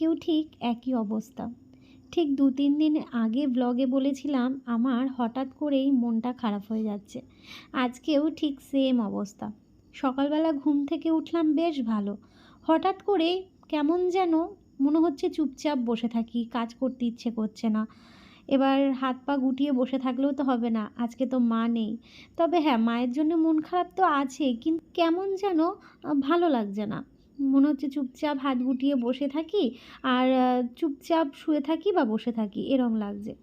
আজকেও ঠিক একই অবস্থা। ঠিক দু তিন দিন আগে ব্লগে বলেছিলাম, আমার হঠাৎ করেই মনটা খারাপ হয়ে যাচ্ছে। আজকেও ঠিক সেম অবস্থা। সকালবেলা ঘুম থেকে উঠলাম বেশ ভালো। হঠাৎ করে কেমন যেন মনে হচ্ছে চুপচাপ বসে থাকি, কাজ করতে ইচ্ছে করছে না। এবার হাত পা গুটিয়ে বসে থাকলেও তো হবে না, আজকে তো মা নেই। তবে হ্যাঁ মায়ের জন্য মন খারাপ তো আছে কিন্তু কেমন যেন ভালো লাগছে না। মনে হচ্ছে চুপচাপ হাত গুটিয়ে বসে থাকি আর চুপচাপ শুয়ে থাকি বা বসে থাকি, এরম লাগছে।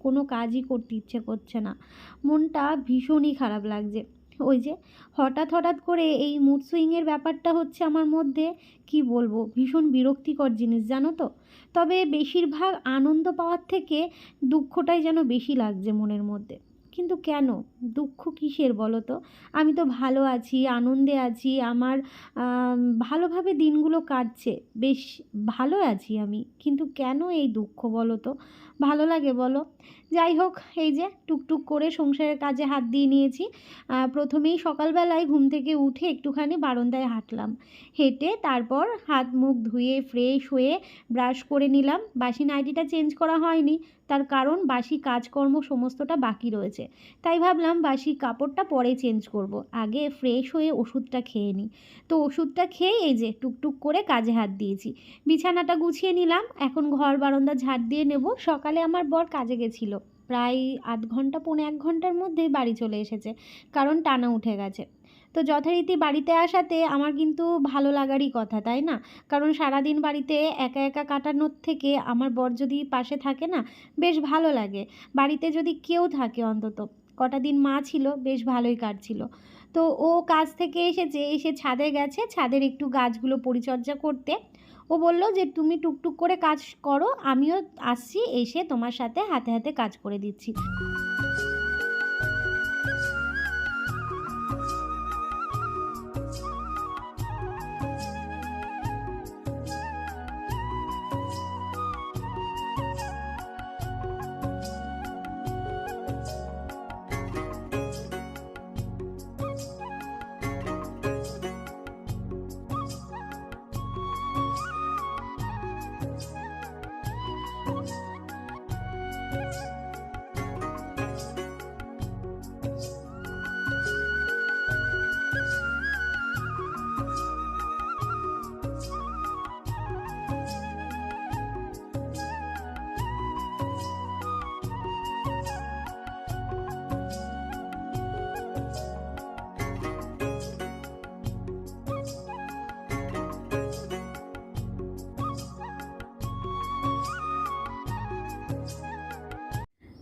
কোনো কাজই করতে ইচ্ছে করছে না। মনটা ভীষণই খারাপ লাগছে। ওই যে হঠাৎ হঠাৎ করে এই মুড সুইংয়ের ব্যাপারটা হচ্ছে আমার মধ্যে, কি বলব, ভীষণ বিরক্তিকর জিনিস, জানো তো? তবে বেশিরভাগ আনন্দ পাওয়ার থেকে দুঃখটাই যেন বেশি লাগছে মনের মধ্যে। কিন্তু কেন? দুঃখ কিসের বলো তো আমি তো ভালো আছি, আনন্দে আছি, আমার ভালোভাবে দিনগুলো কাটছে। বেশ ভালো আছি আমি, কিন্তু কেন এই দুঃখ বলো তো ভালো লাগে, বলো? যাই হোক, এই যে টুকটুক করে সংসারের কাজে হাত দিয়ে নিয়েছি। প্রথমেই সকালবেলায় ঘুম থেকে উঠে একটুখানি বারান্দায় হাঁটলাম। হেঁটে তারপর হাত মুখ ধুয়ে ফ্রেশ হয়ে ব্রাশ করে নিলাম। বাসি নাইটিটা চেঞ্জ করা হয়নি, তার কারণ বাসি কাজকর্ম সমস্তটা বাকি রয়েছে। তাই ভাবলাম বাসি কাপড়টা পরে চেঞ্জ করব। আগে ফ্রেশ হয়ে ওষুধটা খেয়ে নিই। তো ওষুধটা খেয়ে এই যে টুকটুক করে কাজে হাত দিয়েছি। বিছানাটা গুছিয়ে নিলাম। এখন ঘর বারান্দা ঝাড় দিয়ে নেব। সকালে আমার বর কাজে গেছিল। প্রায় আধ ঘণ্টা, পৌনে এক ঘণ্টার মধ্যেই বাড়ি চলে এসেছে, কারণ টানা উঠে গেছে। তো যথারীতি বাড়িতে আসাতে আমার কিন্তু ভালো লাগারই কথা, তাই না? কারণ সারাদিন বাড়িতে একা একা কাটানোর থেকে আমার বর যদি পাশে থাকে না, বেশ ভালো লাগে। বাড়িতে যদি কেউ থাকে অন্তত। কটা দিন মা ছিল, বেশ ভালোই কাটছিল। তো ও কাজ থেকে এসেছে, এসে ছাদে গেছে। ছাদের একটু গাছগুলো পরিচর্যা করতে ও বলল যে, তুমি টুকটুক করে কাজ করো, আমিও আসছি, এসে তোমার সাথে হাতে হাতে কাজ করে দিচ্ছি।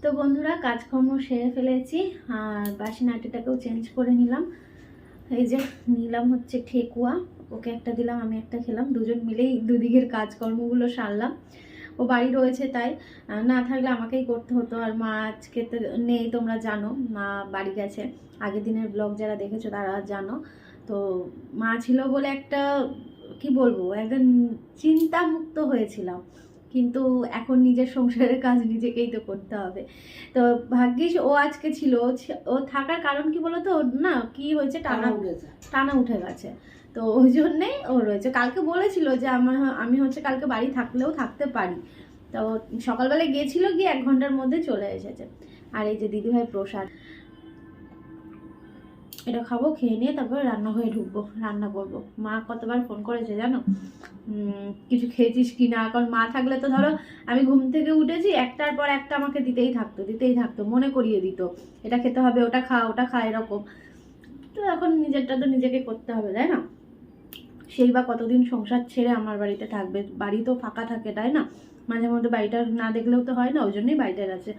তো বন্ধুরা, কাজকর্ম সেরে ফেলেছি আর বাসি নাটিটাকেও চেঞ্জ করে নিলাম। এই যে, নিলাম হচ্ছে ঠেকুয়া। ওকে একটা দিলাম, আমি একটা খেলাম। দুজন মিলেই দুদিকের কাজকর্মগুলো সারলাম। ও বাড়ি রয়েছে তাই না থাকলে আমাকেই করতে হতো। আর মা আজকে তো নেই, তোমরা জানো। মা বাড়ি গেছে। আগের দিনের ব্লগ যারা দেখেছ, তারা জানো। তো মা ছিল বলে একটা, কি বলব একদম চিন্তামুক্ত হয়েছিলাম। কিন্তু এখন নিজের সংসারের কাজ নিজেকেই তো করতে হবে। তো ভাগ্যিস ও আজকে ছিল। ও থাকার কারণ কি বলতো? ওর না কি হয়েছে? টানা টানা উঠে গেছে। তো ওই জন্যেই ও রয়েছে। কালকে বলেছিল যে আমার আমি হচ্ছে কালকে বাড়ি থাকলেও থাকতে পারি। তো সকালবেলায় গিয়েছিল গিয়ে এক ঘণ্টার মধ্যে চলে এসেছে। আর এই যে দিদিভাই প্রসাদ। এটা খাব, খেয়ে নিয়ে তারপরে রান্নাঘরে ঢুকবো, রান্না করব। মা কতবার ফোন করেছে জানো? কিছু খেয়েছিস কি না? কারণ মা থাকলে তো ধরো আমি ঘুম থেকে উঠেছি, একটার পর একটা আমাকে দিতেই থাকতো দিতেই থাকতো, মনে করিয়ে দিত। এটা খেতে হবে, ওটা খা ওটা খা, এরকম। তো এখন নিজেরটা তো নিজেকে করতে হবে, তাই না? সেই বা কতদিন সংসার ছেড়ে আমার বাড়িতে থাকবে, বাড়ি তো ফাঁকা থাকে, তাই না? মাঝে মধ্যে বাড়িটা না দেখলেও তো হয় না, ওই জন্যই বাড়িতে আছে।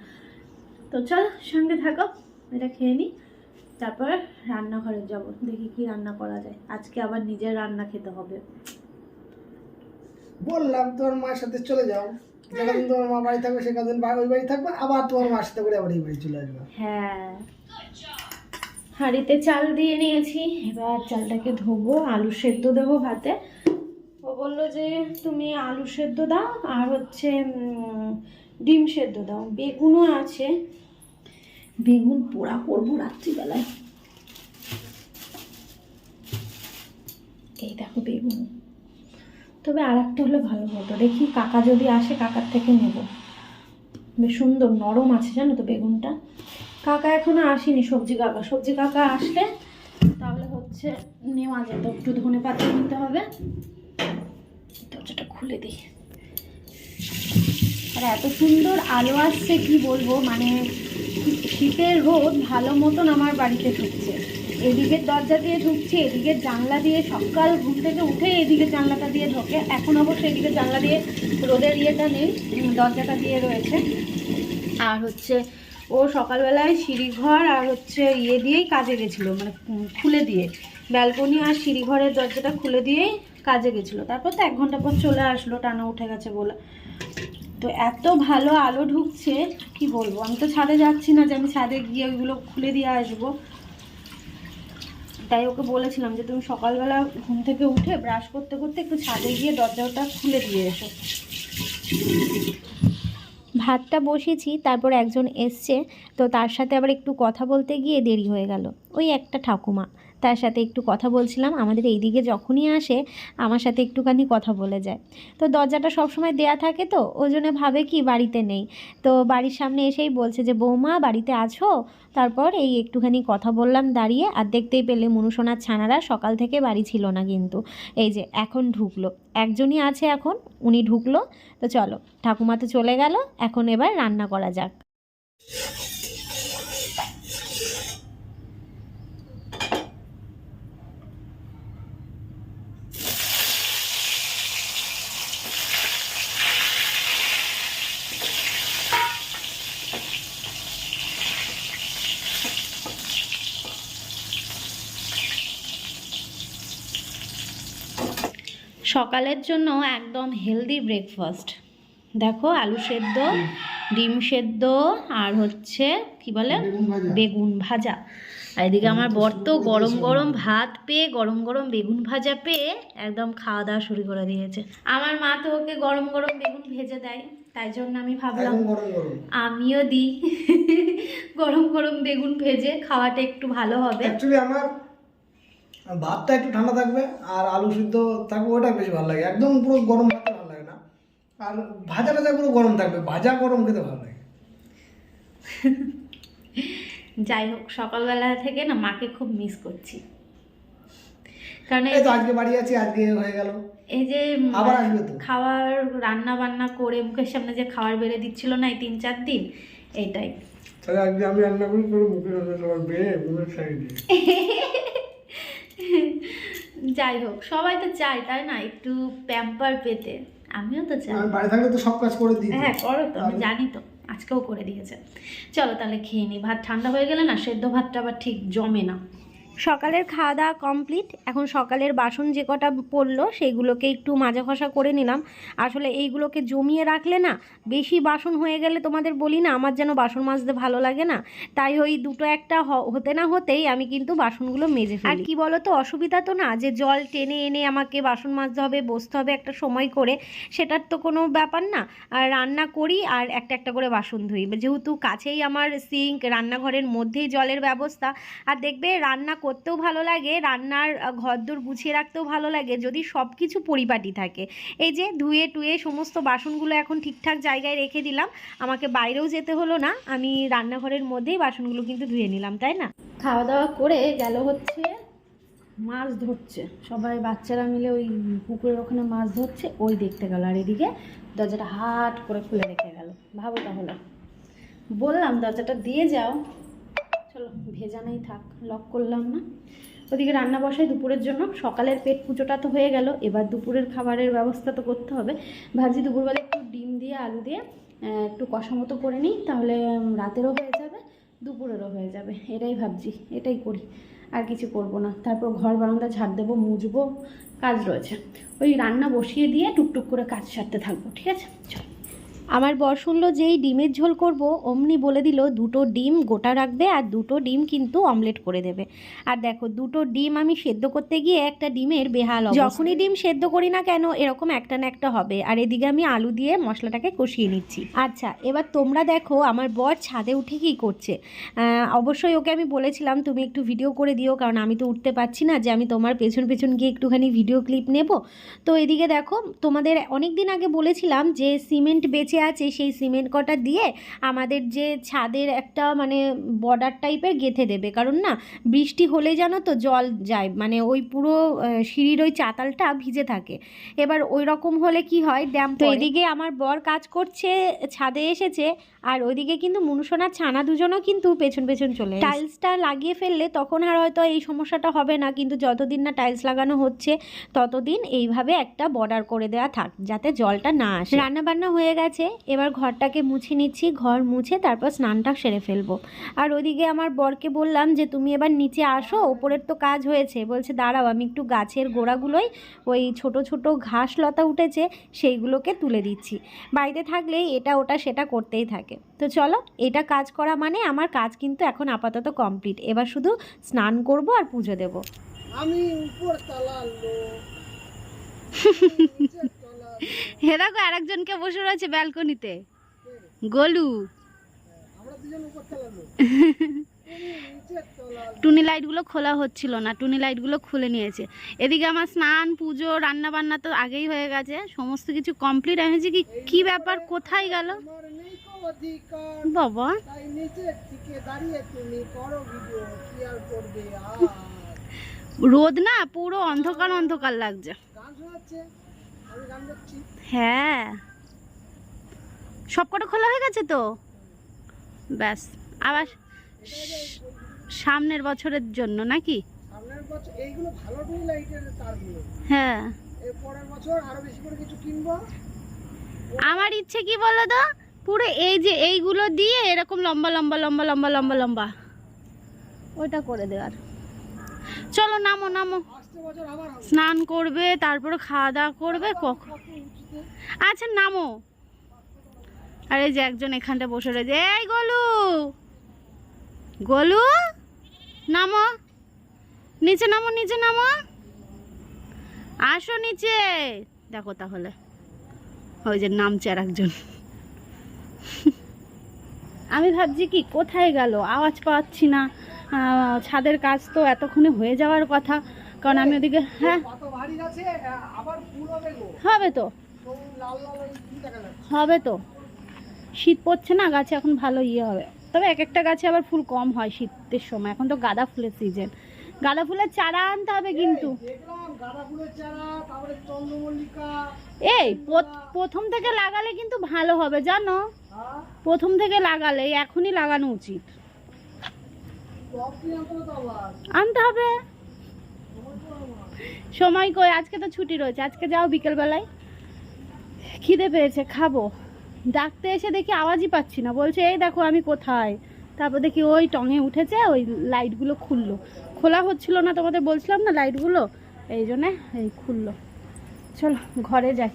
তো চল সঙ্গে থাকো, এটা খেয়ে নিই তারপর রান্নাঘরে যাব দেখি কি রান্না করা যায়। আজকে আবার নিজের রান্না খেতে হবে। বললাম তোমার মায়ের সাথে চলে যাও। যখন তোমার মা বাড়ি থাকবে সে কদিন বা- ওই বাড়ি থাকবে আবার তোমার মার সাথে করে আবার এই বাড়ি চলে আসবে। হ্যাঁ। হাঁড়িতে চাল দিয়ে নিয়েছি এবার চালটাকে ধোবো আলু সেদ্ধ দেবো ভাতে। ও বলল যে তুমি আলু সেদ্ধ দাও আর হচ্ছে ডিম সেদ্ধ দাও। বেগুনও আছে বেগুন পোড়া করব রাত্রিবেলায়। এই দেখো বেগুন। তবে আর একটা হলে ভালো হতো। দেখি কাকা যদি আসে, কাকার থেকে নেব। বেশ সুন্দর, নরম আছে জানো তো বেগুনটা। কাকা এখনও আসেনি সবজি কাকা। সবজি কাকা আসলে তাহলে হচ্ছে নেওয়া যেত। একটু ধনে পাতা নিতে হবে। দরজাটা খুলে দিই। আর এত সুন্দর আলো আসছে, কি বলব? মানে শীতের রোদ ভালো মতন আমার বাড়িতে ঢুকছে। এদিকের দরজা দিয়ে ঢুকছে, এদিকের জানলা দিয়ে সকাল ঘুম থেকে উঠে এদিকে জানলাটা দিয়ে ঢোকে। এখন অবশ্য এদিকে জানলা দিয়ে রোদের ইয়েটা নেই দরজাটা দিয়ে রয়েছে। আর হচ্ছে ও সকালবেলায় সিঁড়িঘর আর হচ্ছে ইয়ে দিয়েই কাজে গেছিল মানে খুলে দিয়ে। ব্যালকনি আর সিঁড়িঘরের দরজাটা খুলে দিয়েই কাজে গেছিল। তারপর তো এক ঘণ্টা পর চলে আসলো, টানা উঠে গেছে বলে। তো এত ভালো আলো ঢুকছে, কি বলব? আমি তো ছাদে যাচ্ছি না যে আমি ছাদে গিয়ে ওইগুলো খুলে দিয়ে আসব। তাই ওকে বলেছিলাম যে তুমি সকালবেলা ঘুম থেকে উঠে ব্রাশ করতে করতে একটু ছাদে গিয়ে দরজাটা খুলে দিয়ে এসো। ভাতটা বসিয়েছি তারপর একজন এসছে, তো তার সাথে আবার একটু কথা বলতে গিয়ে দেরি হয়ে গেল। ওই একটা ঠাকুমা। তার সাথে একটু কথা বলছিলাম। আমাদের এই দিকে যখনই আসে, আমার সাথে একটুখানি কথা বলে যায়। তো দরজাটা সবসময় দেয়া থাকে তো, ওই জন্য ভাবে কি বাড়িতে নেই। তো বাড়ির সামনে এসেই বলছে যে, বৌমা, বাড়িতে আছো? তারপর এই একটুখানি কথা বললাম দাঁড়িয়ে, আর দেখতেই পেলে মনুসোনার ছানারা সকাল থেকে বাড়ি ছিল না কিন্তু। এই যে, এখন ঢুকলো। একজনই আছে এখন, উনি ঢুকলো। তো চলো, ঠাকুমা তো চলে গেল, এখন এবার রান্না করা যাক। সকালের জন্য একদম হেলদি ব্রেকফাস্ট দেখো আলু সেদ্ধ ডিম সেদ্ধ আর হচ্ছে কি বলে? বেগুন ভাজা। আর এদিকে আমার বর তো গরম গরম ভাত পেয়ে গরম গরম বেগুন ভাজা পেয়ে একদম খাওয়া দাওয়া শুরু করে দিয়েছে। আমার মা তো ওকে গরম গরম বেগুন ভেজে দেয় তাই জন্য আমি ভাবলাম আমিও দিই। গরম গরম বেগুন ভেজে খাওয়াটা একটু ভালো হবে। আমার ভাতটা একটু ঠান্ডা থাকবে আর আলু সিদ্ধ থাকবে ওটা বেশি ভালো লাগে। একদম পুরো গরম ভাতটা ভালো লাগে না। আর ভাজাটা যা পুরো গরম থাকবে ভাজা গরম খেতে ভালো লাগে। যাই হোক সকালবেলা থেকে না মাকে খুব মিস করছি। কারণ এই তো আজকে বাড়ি আছি আজকে হয়ে গেল। এই যে আবার আসবে তো। খাবার রান্না বান্না করে মুখের সামনে যে খাবার বেড়ে দিচ্ছিল না এই তিন চার দিন এইটাই। তাহলে আজকে আমি রান্না করি করে মুখে সবার বেয়ে মুখের সাইডে যাই হোক সবাই তো চায় তাই না? একটু প্যাম্পার পেতে। আমিও তো চাই। বাড়ি থাকলে তো সব কাজ করে দিই। হ্যাঁ করো তো আমি জানি তো আজকেও করে দিয়েছে। চলো তাহলে খেয়ে নিই ভাত ঠান্ডা হয়ে গেলে না সেদ্ধ ভাতটা আবার ঠিক জমে না। সকালের খাওয়া দাওয়া কমপ্লিট এখন সকালের বাসন যে কটা পড়ল, সেইগুলোকে একটু মাজা ঘষা করে নিলাম। আসলে এইগুলোকে জমিয়ে রাখলে না, বেশি বাসন হয়ে গেলে তোমাদের বলি না, আমার যেন বাসন মাজতে ভালো লাগে না। তাই ওই দুটো একটা হতে না হতেই আমি কিন্তু বাসনগুলো মেজে ফেলি। আর কি বলো তো অসুবিধা তো না, যে জল টেনে এনে আমাকে বাসন মাজতে হবে, বসতে হবে একটা সময় করে, সেটার তো কোনো ব্যাপার না। আর রান্না করি আর একটা একটা করে বাসন ধুই। যেহেতু কাছেই আমার সিঙ্ক রান্নাঘরের মধ্যেই জলের ব্যবস্থা। আর দেখবে রান্না করতেও ভালো লাগে, রান্নার ঘরদোর গুছিয়ে রাখতেও ভালো লাগে, যদি সব কিছু পরিপাটি থাকে। এই যে ধুয়ে টুয়ে সমস্ত বাসনগুলো এখন ঠিকঠাক জায়গায় রেখে দিলাম, আমাকে বাইরেও যেতে হলো না, আমি রান্নাঘরের মধ্যেই বাসনগুলো কিন্তু ধুয়ে নিলাম, তাই না? খাওয়া দাওয়া করে গেল হচ্ছে, মাছ ধরছে। সবাই বাচ্চারা মিলে ওই পুকুরের ওখানে মাছ ধরছে, ওই দেখতে গেল। আর এদিকে দরজাটা হাট করে খুলে রেখে গেল। ভাবো তাহলে। বললাম, দরজাটা দিয়ে যাও। চলো ভেজানাই থাক লক করলাম না। ওদিকে রান্না বসাই দুপুরের জন্য। সকালের পেট পুজোটা তো হয়ে গেল। এবার দুপুরের খাবারের ব্যবস্থা তো করতে হবে। ভাবছি দুপুরবেলা একটু ডিম দিয়ে, আলু দিয়ে একটু কষা মতো করে নিই। তাহলে রাতেরও হয়ে যাবে, দুপুরেরও হয়ে যাবে। এটাই ভাবছি, এটাই করি। আর কিছু করব না। তারপর ঘর বারান্দা ঝাড় দেবো মুজবো কাজ রয়েছে। ওই রান্না বসিয়ে দিয়ে টুকটুক করে কাজ সারতে থাকব, ঠিক আছে? চল। আমার বর শুনলো যেই ডিমের ঝোল করব অমনি বলে দিল দুটো ডিম গোটা রাখবে আর দুটো ডিম কিন্তু অমলেট করে দেবে। আর দেখো দুটো ডিম আমি সেদ্ধ করতে গিয়ে একটা ডিমের বেহাল। যখনই ডিম সেদ্ধ করি না কেন এরকম একটা না একটা হবে। আর এদিকে আমি আলু দিয়ে মশলাটাকে কষিয়ে নিচ্ছি। আচ্ছা এবার তোমরা দেখো আমার বর ছাদে উঠে কি করছে? অবশ্যই ওকে আমি বলেছিলাম তুমি একটু ভিডিও করে দিও কারণ আমি তো উঠতে পারছি না যে আমি তোমার পেছন পেছন গিয়ে একটুখানি ভিডিও ক্লিপ নেব। তো এদিকে দেখো তোমাদের অনেক দিন আগে বলেছিলাম যে সিমেন্ট বেঁচে আছে সেই সিমেন্ট কটা দিয়ে আমাদের যে ছাদের একটা মানে বর্ডার টাইপের গেঁথে দেবে। কারণ না বৃষ্টি হলে জানো তো জল যায় মানে ওই পুরো সিঁড়ির ওই চাতালটা ভিজে থাকে। এবার ওই রকম হলে কি হয় ড্যাম তো এদিকে আমার বর কাজ করছে ছাদে এসেছে আর ওইদিকে কিন্তু মনুষোনার ছানা দুজনও কিন্তু পেছন পেছন চলে টাইলসটা লাগিয়ে ফেললে তখন আর হয়তো এই সমস্যাটা হবে না কিন্তু যতদিন না টাইলস লাগানো হচ্ছে ততদিন এইভাবে একটা বর্ডার করে দেওয়া থাক যাতে জলটা না আসে। রান্না বান্না হয়ে গেছে এবার ঘরটাকে মুছে নিচ্ছি ঘর মুছে তারপর স্নানটা সেরে ফেলব। আর ওদিকে আমার বরকে বললাম যে তুমি এবার নিচে আসো ওপরের তো কাজ হয়েছে। বলছে দাঁড়াও আমি একটু গাছের গোড়াগুলোই ওই ছোট ছোট ঘাস লতা উঠেছে সেইগুলোকে তুলে দিচ্ছি। বাড়িতে থাকলেই এটা ওটা সেটা করতেই থাকে। তো চলো এটা কাজ করা মানে আমার কাজ কিন্তু এখন আপাতত কমপ্লিট। এবার শুধু স্নান করব আর পুজো দেব। আমি উপর হে দেখো, আরেকজনকে বসে রয়েছে ব্যালকনিতে। গোলু। টুনি লাইটগুলো খোলা হচ্ছিল না, টুনি লাইটগুলো খুলে নিয়েছে। এদিকে আমার স্নান, পুজো রান্না বান্না তো আগেই হয়ে গেছে, সমস্ত কিছু কমপ্লিট। আমি ভাবছি কি কি ব্যাপার, কোথায় গেল? বাবা। রোদ না, পুরো অন্ধকার অন্ধকার লাগছে। হ্যাঁ। সব কটা খোলা হয়ে গেছে তো? ব্যাস আবার সামনের বছরের জন্য নাকি? সামনের বছর এইগুলো ভালো টুনি লাইটের তারগুলো। হ্যাঁ। এর পরের বছর আরও বেশি করে কিছু কিনবো। আমার ইচ্ছে কি বলো তো? পুরো এই যে এইগুলো দিয়ে এরকম লম্বা লম্বা লম্বা লম্বা লম্বা লম্বা। ওইটা করে দেওয়ার। চলো নামো নামো। স্নান করবে তারপরে খাওয়া দাওয়া করবে কখন? আচ্ছা নামো। আর যে একজন এখানটা বসে রয়েছে। এই গোলু! গোলু! নামো। নিচে নামো নিচে নামো। আসো নিচে। দেখো তাহলে। ওই যে নামছে আর একজন আমি ভাবছি কি কোথায় গেল? আওয়াজ পাচ্ছি না। ছাদের কাজ তো এতক্ষণে হয়ে যাওয়ার কথা। কারণ আমি ওদিকে হ্যাঁ। হবে তো। হবে তো। শীত পড়ছে না গাছে এখন ভালো ইয়ে হবে। তবে এক একটা গাছে আবার ফুল কম হয় শীতের সময়। এখন তো গাঁদা ফুলের সিজন গাঁদা ফুলের চারা আনতে হবে কিন্তু। এই প্রথম থেকে লাগালে কিন্তু ভালো হবে জানো? হ্যাঁ? প্রথম থেকে লাগালে এখনই লাগানো উচিত। আনতে হবে তো আবার আনতে হবে সময় কই? আজকে তো ছুটি রয়েছে। আজকে যাও বিকেলবেলায়। খিদে পেয়েছে, খাব। ডাকতে এসে দেখি আওয়াজই পাচ্ছি না। বলছে, এই দেখো, আমি কোথায়? তারপর দেখি ওই টঙে উঠেছে, ওই লাইটগুলো খুললো। খোলা হচ্ছিল না তোমাদের বলছিলাম না লাইটগুলো? এই জন্যে এই খুললো। চলো, ঘরে যাই।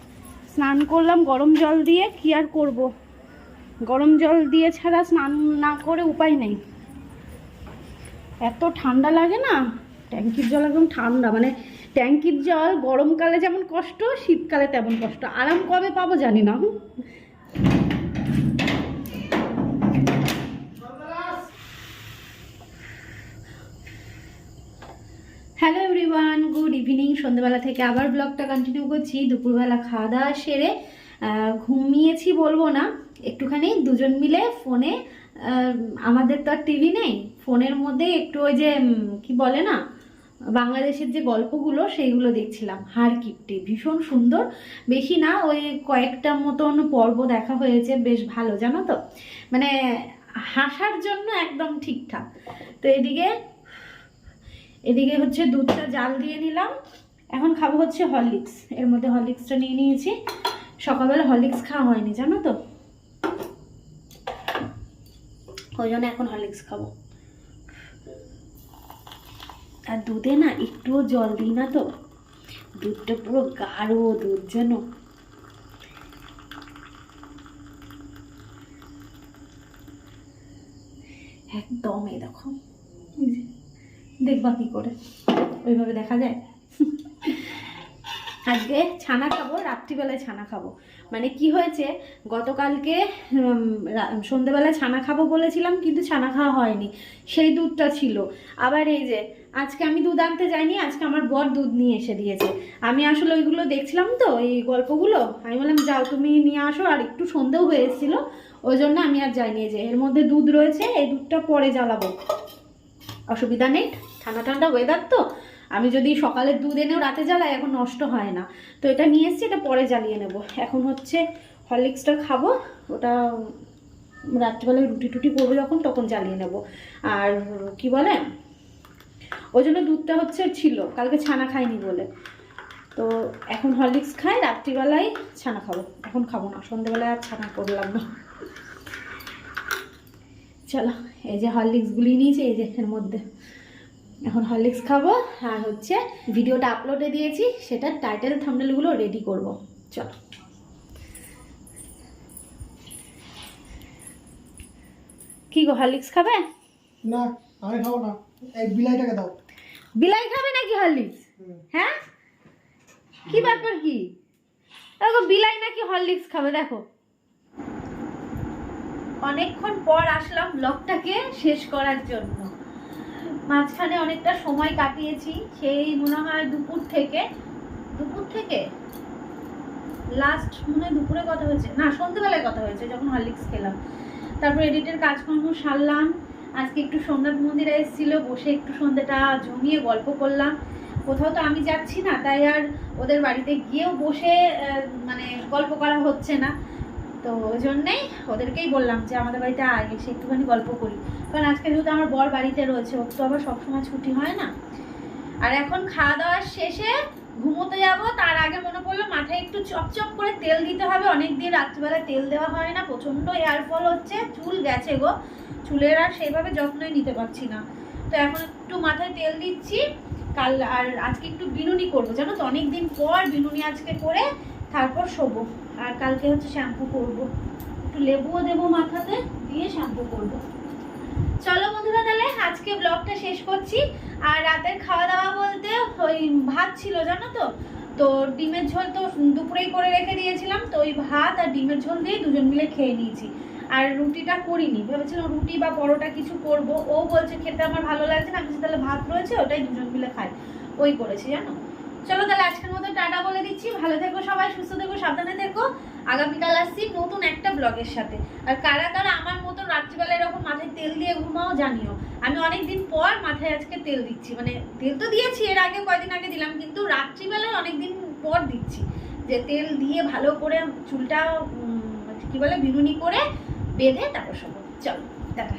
স্নান করলাম গরম জল দিয়ে, কি আর করব? গরম জল দিয়ে ছাড়া স্নান না করে উপায় নেই। এত ঠান্ডা লাগে না? ট্যাঙ্কির জল একদম ঠান্ডা মানে ট্যাঙ্কির জল, গরমকালে যেমন কষ্ট, শীতকালে তেমন কষ্ট। আরাম কবে পাবো জানি না। হ্যালো এভরিওয়ান গুড ইভিনিং সন্ধ্যেবেলা থেকে আবার ব্লগটা কন্টিনিউ করছি। দুপুরবেলা খাওয়া দাওয়া সেরে ঘুমিয়েছি বলব না। একটুখানি দুজন মিলে ফোনে আমাদের তো আর টিভি নেই। ফোনের মধ্যে একটু ওই যে কি বলে না বাংলাদেশের যে গল্পগুলো, সেইগুলো দেখছিলাম। হার কিপটি ভীষণ সুন্দর। বেশি না, ওই কয়েকটা মতন পর্ব দেখা হয়েছে, বেশ ভালো, জানো তো? মানে হাসার জন্য একদম ঠিকঠাক। তো এদিকে এদিকে হচ্ছে দুধটা জাল দিয়ে নিলাম। এখন খাব হচ্ছে হরলিক্স। এর মধ্যে হরলিক্সটা নিয়ে নিয়েছি। সকালবেলা হরলিক্স খাওয়া হয়নি, জানো তো? ওই জন্য এখন হরলিক্স খাব। আর দুধে না একটুও জল দিই না তো। দুধটা পুরো গাঢ় দুধ যেন। একদম এই দেখো। দেখবা কি করে? ওইভাবে দেখা যায়? আজকে ছানা খাব, রাত্রিবেলায় ছানা খাব। মানে কি হয়েছে, গতকালকে সন্ধেবেলায় ছানা খাব বলেছিলাম, কিন্তু ছানা খাওয়া হয়নি। সেই দুধটা ছিল। আবার এই যে আজকে আমি দুধ আনতে যাইনি, আজকে আমার বর দুধ নিয়ে এসে দিয়েছে। আমি আসলে ওইগুলো দেখছিলাম তো, এই গল্পগুলো। আমি বললাম, যাও তুমি নিয়ে আসো। আর একটু সন্ধেও হয়ে এসেছিল, ওই জন্য আমি আর যাইনি। যে, এর মধ্যে দুধ রয়েছে, এই দুধটা পরে জ্বালাবো। অসুবিধা নেই, ঠান্ডা ঠান্ডা ওয়েদার তো। আমি যদি সকালে দুধ এনেও রাতে জ্বালাই, এখন নষ্ট হয় না। তো এটা নিয়ে এসেছি, এটা পরে জ্বালিয়ে নেব। এখন হচ্ছে হরলিক্সটা খাব, ওটা রাত্রিবেলায় রুটি টুটি করব যখন, তখন জ্বালিয়ে নেব। আর কি বলে ওই জন্য দুধটা হচ্ছে ছিল, কালকে ছানা খাইনি বলে। তো এখন হরলিক্স খাই, রাত্রিবেলায় ছানা খাব। এখন খাব না সন্ধ্যেবেলায় আর ছানা করলাম না। চলো, এই যে হরলিক্সগুলি নিয়েছি, এই যে এর মধ্যে। এখন হরলিক্স খাব, আর হচ্ছে ভিডিওটা আপলোডে দিয়েছি, সেটা টাইটেল থাম্বনেলগুলো রেডি করব। চলো। কি গো, হরলিক্স খাবে? না, আমি খাব না। এই বিলাইটাকে দাও। বিলাই খাবে নাকি হরলিক্স? হ্যাঁ? কি ব্যাপার কি? দেখো বিলাই নাকি হরলিক্স খাবে দেখো। অনেকক্ষণ পর আসলাম ব্লগটাকে শেষ করার জন্য। মাঝখানে অনেকটা সময় কাটিয়েছি সেই মনে হয় দুপুর থেকে। দুপুর থেকে? লাস্ট মনে হয় দুপুরে কথা হয়েছে। না সন্ধ্যেবেলায় কথা হয়েছে যখন হরলিক্স খেলাম। তারপর এডিটের কাজকর্ম সারলাম। আজকে একটু সোমনাথ মন্দিরে এসেছিল, বসে একটু সন্ধ্যাটা জমিয়ে গল্প করলাম। কোথাও তো আমি যাচ্ছি না, তাই আর ওদের বাড়িতে গিয়েও বসে মানে গল্প করা হচ্ছে না। তো ওই জন্যেই ওদেরকেই বললাম যে, আমাদের বাড়িতে আয়, এসে একটুখানি গল্প করি। কারণ আজকে যেহেতু আমার বর বাড়িতে রয়েছে, ওর তো আবার সবসময় ছুটি হয় না। আর এখন খাওয়া দাওয়ার শেষে ঘুমোতে যাব, তার আগে মনে পড়ল মাথায় একটু চপচপ করে তেল দিতে হবে। অনেকদিন রাত্রিবেলায় তেল দেওয়া হয় না, প্রচণ্ড ফল হচ্ছে, চুল গেছে গো। চুলের আর সেইভাবে যত্নই নিতে পারছি না। তো এখন একটু মাথায় তেল দিচ্ছি, কাল আর আজকে একটু বিনুনি করব। জানো তো, অনেকদিন পর বিনুনি আজকে করে তারপর শোবো। আর কালকে হচ্ছে শ্যাম্পু করব। একটু লেবুও দেবো মাথাতে, দিয়ে শ্যাম্পু করব। চলো বন্ধুরা তাহলে, আজকে ব্লগটা শেষ করছি। আর রাতের খাওয়া দাওয়া বলতে ওই ভাত ছিল, জানো তো? তো ডিমের ঝোল তো দুপুরেই করে রেখে দিয়েছিলাম, তো ওই ভাত আর ডিমের ঝোল দিয়ে দুজন মিলে খেয়ে নিয়েছি। আর রুটিটা করিনি, ভেবেছিলাম রুটি বা পরোটা কিছু করব। ও বলছে খেতে আমার ভালো লাগছে না, আমি তাহলে ভাত রয়েছে, ওটাই দুজন মিলে খাই। ওই করেছি, জানো? চলো তাহলে আজকের মতো টাটা বলে দিচ্ছি। ভালো থেকো সবাই, সুস্থ থেকো, সাবধানে থেকো। আগামীকাল আসছি নতুন একটা ব্লগের সাথে। আর কারা কারা আমার মতো রাত্রিবেলা এরকম মাথায় তেল দিয়ে ঘুমাও জানিও। আমি অনেকদিন পর মাথায় আজকে তেল দিচ্ছি। মানে তেল তো দিয়েছি, এর আগে কয়দিন আগে দিলাম, কিন্তু রাত্রিবেলায় অনেকদিন পর দিচ্ছি। যে তেল দিয়ে ভালো করে চুলটা কি বলে, বিনুনি করে বেঁধে তারপর শোবো। চলো, টাটা।